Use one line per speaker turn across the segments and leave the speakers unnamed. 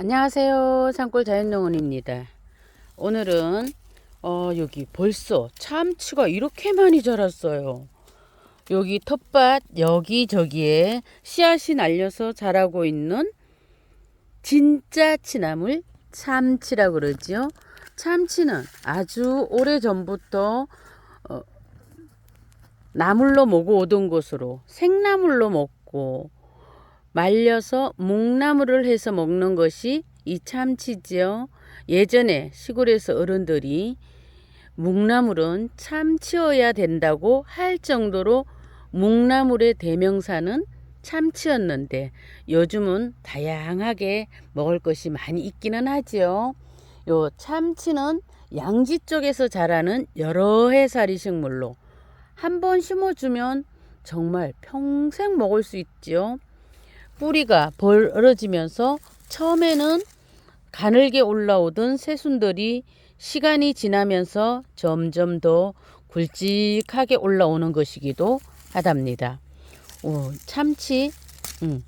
안녕하세요. 산골 자연농원입니다. 오늘은 어, 여기 벌써 참치가 이렇게 많이 자랐어요. 여기 텃밭 여기저기에 씨앗이 날려서 자라고 있는 진짜 치나물 참치라 그러지요. 참치는 아주 오래 전부터 어, 나물로 먹어 오던 것으로 생나물로 먹고 말려서 묵나물을 해서 먹는 것이 이 참치지요. 예전에 시골에서 어른들이 묵나물은 참치여야 된다고 할 정도로 묵나물의 대명사는 참치였는데 요즘은 다양하게 먹을 것이 많이 있기는 하지요. 요 참치는 양지 쪽에서 자라는 여러 해살이 식물로 한 번 심어주면 정말 평생 먹을 수 있지요. 뿌리가 벌어지면서 처음에는 가늘게 올라오던 새순들이 시간이 지나면서 점점 더 굵직하게 올라오는 것이기도 하답니다. 오, 참치, 음.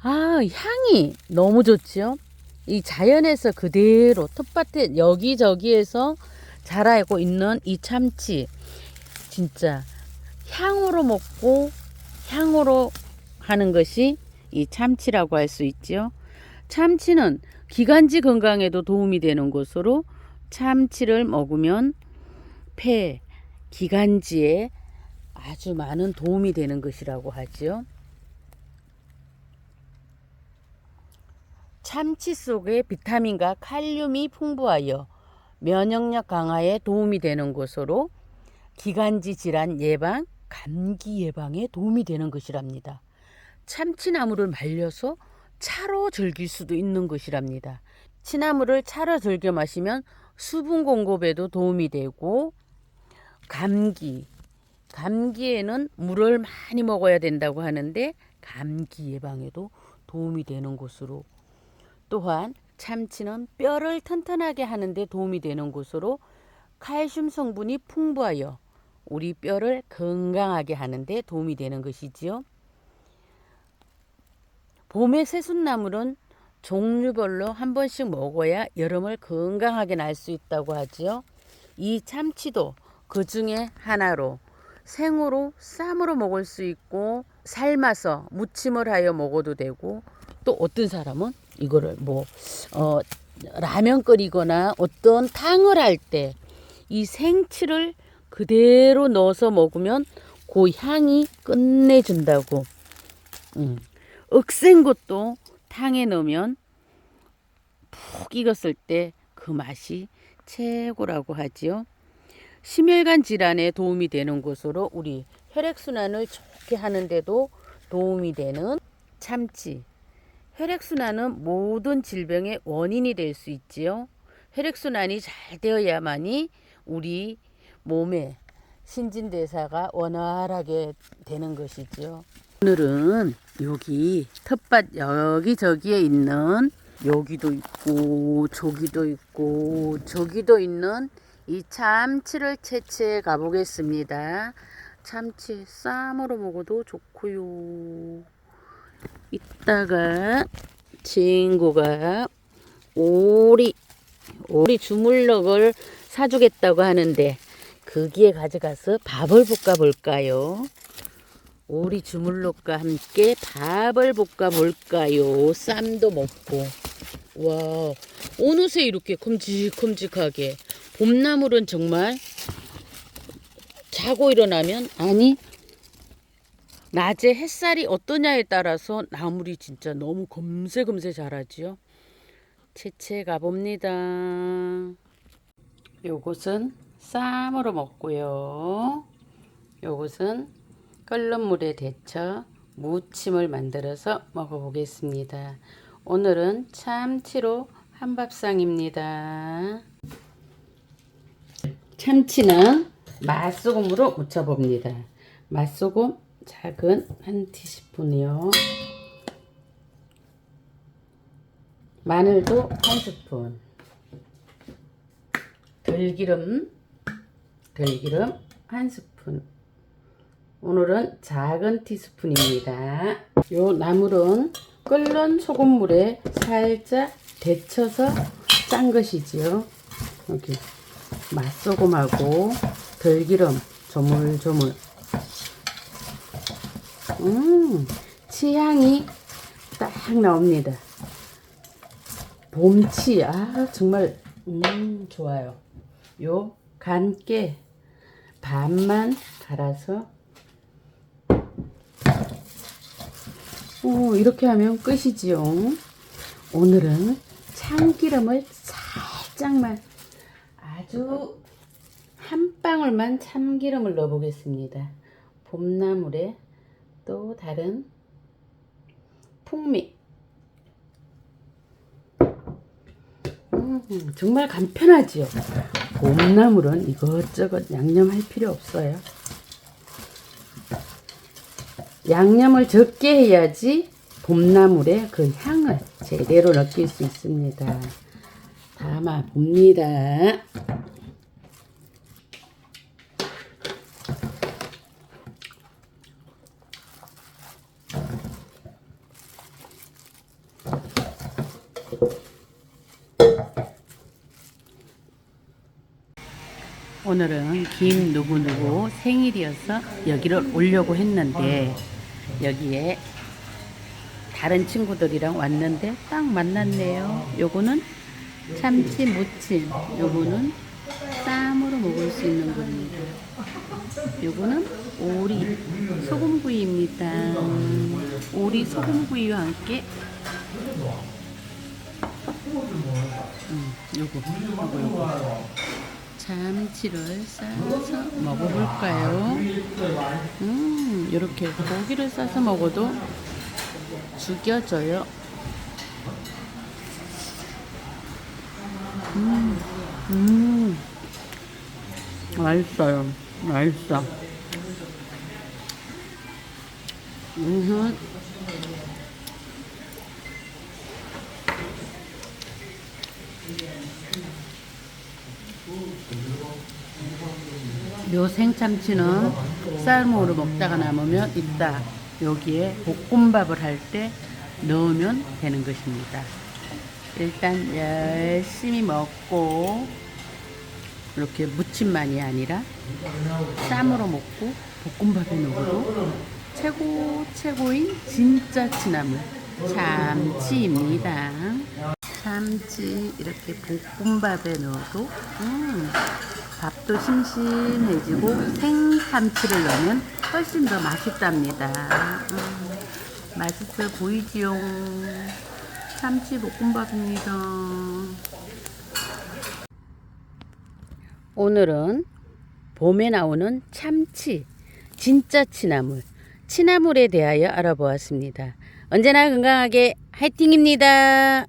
아, 향이 너무 좋지요? 이 자연에서 그대로 텃밭에 여기저기에서 자라고 있는 이 참치. 진짜 향으로 먹고 향으로 하는 것이 이 참치라고 할 수 있지요. 참치는 기관지 건강에도 도움이 되는 것으로 참치를 먹으면 폐, 기관지에 아주 많은 도움이 되는 것이라고 하지요. 참치 속에 비타민과 칼륨이 풍부하여 면역력 강화에 도움이 되는 것으로 기관지 질환 예방, 감기 예방에 도움이 되는 것이랍니다. 참치나무를 말려서 차로 즐길 수도 있는 것이랍니다. 치나물을 차로 즐겨 마시면 수분 공급에도 도움이 되고 감기, 감기에는 물을 많이 먹어야 된다고 하는데 감기 예방에도 도움이 되는 것으로 또한 참치는 뼈를 튼튼하게 하는데 도움이 되는 것으로 칼슘 성분이 풍부하여 우리 뼈를 건강하게 하는데 도움이 되는 것이지요. 봄의 새순나물은 종류별로 한 번씩 먹어야 여름을 건강하게 날 수 있다고 하지요. 이 참치도 그 중에 하나로 생으로 쌈으로 먹을 수 있고 삶아서 무침을 하여 먹어도 되고 또 어떤 사람은 이거를 뭐 어, 라면 끓이거나 어떤 탕을 할 때 이 생치를 그대로 넣어서 먹으면 그 향이 끝내준다고. 음. 억센 것도 탕에 넣으면 푹 익었을 때 그 맛이 최고라고 하지요. 심혈관 질환에 도움이 되는 것으로 우리 혈액순환을 좋게 하는데도 도움이 되는 참치. 혈액순환은 모든 질병의 원인이 될 수 있지요. 혈액순환이 잘 되어야만이 우리 몸에 신진대사가 원활하게 되는 것이지요. 오늘은 여기 텃밭 여기저기에 있는 여기도 있고 저기도 있고 저기도 있는 이 참치를 채취해 가보겠습니다. 참치 쌈으로 먹어도 좋고요. 이따가 친구가 오리 오리 주물럭을 사주겠다고 하는데 거기에 가져가서 밥을 볶아 볼까요? 오리 주물럭과 함께 밥을 볶아 볼까요? 쌈도 먹고. 와, 어느새 이렇게 큼직큼직하게. 봄나물은 정말 자고 일어나면, 아니, 낮에 햇살이 어떠냐에 따라서 나물이 진짜 너무 검새검새 자라지요. 채채 가봅니다. 요것은 쌈으로 먹고요. 요것은 끓는 물에 데쳐 무침을 만들어서 먹어보겠습니다. 오늘은 참치로 한밥상입니다. 참치는 맛소금으로 무쳐봅니다. 맛소금 작은 한 티스푼이요. 마늘도 한 스푼. 들기름, 들기름 한 스푼. 오늘은 작은 티스푼입니다. 요 나물은 끓는 소금물에 살짝 데쳐서 짠 것이지요. 여기 맛소금하고 들기름 조물조물. 음, 취향이 딱 나옵니다. 봄치, 아, 정말, 음, 좋아요. 요 간깨 반만 갈아서 오, 이렇게 하면 끝이지요. 오늘은 참기름을 살짝만 아주 한 방울만 참기름을 넣어 보겠습니다. 봄나물에 또 다른 풍미. 음, 정말 간편하지요. 봄나물은 이것저것 양념할 필요 없어요. 양념을 적게 해야지 봄나물의 그 향을 제대로 느낄 수 있습니다. 담아 봅니다. 오늘은 김 누구누구 생일이어서 여기를 오려고 했는데 여기에 다른 친구들이랑 왔는데 딱 만났네요. 요거는 참치 무침, 요거는 쌈으로 먹을 수 있는 겁니다. 요거는 오리 소금구이입니다. 오리 소금구이와 함께 음, 요거 요거 요거 참치를 싸서 먹어볼까요? 음, 이렇게 고기를 싸서 먹어도 죽여져요. 음, 음, 맛있어요. 맛있어. 음, 요 생참치는 쌀무로 먹다가 남으면 이따 여기에 볶음밥을 할 때 넣으면 되는 것입니다. 일단 열심히 먹고 이렇게 무침만이 아니라 쌈으로 먹고 볶음밥에 넣어도 최고 최고인 진짜 치나물 참치입니다. 참치 이렇게 볶음밥에 넣어도 음, 밥도 심심해지고 생참치를 넣으면 훨씬 더 맛있답니다. 음, 맛있어 보이지요? 참치 볶음밥입니다. 오늘은 봄에 나오는 참치, 진짜 치나물, 치나물에 대하여 알아보았습니다. 언제나 건강하게 화이팅입니다.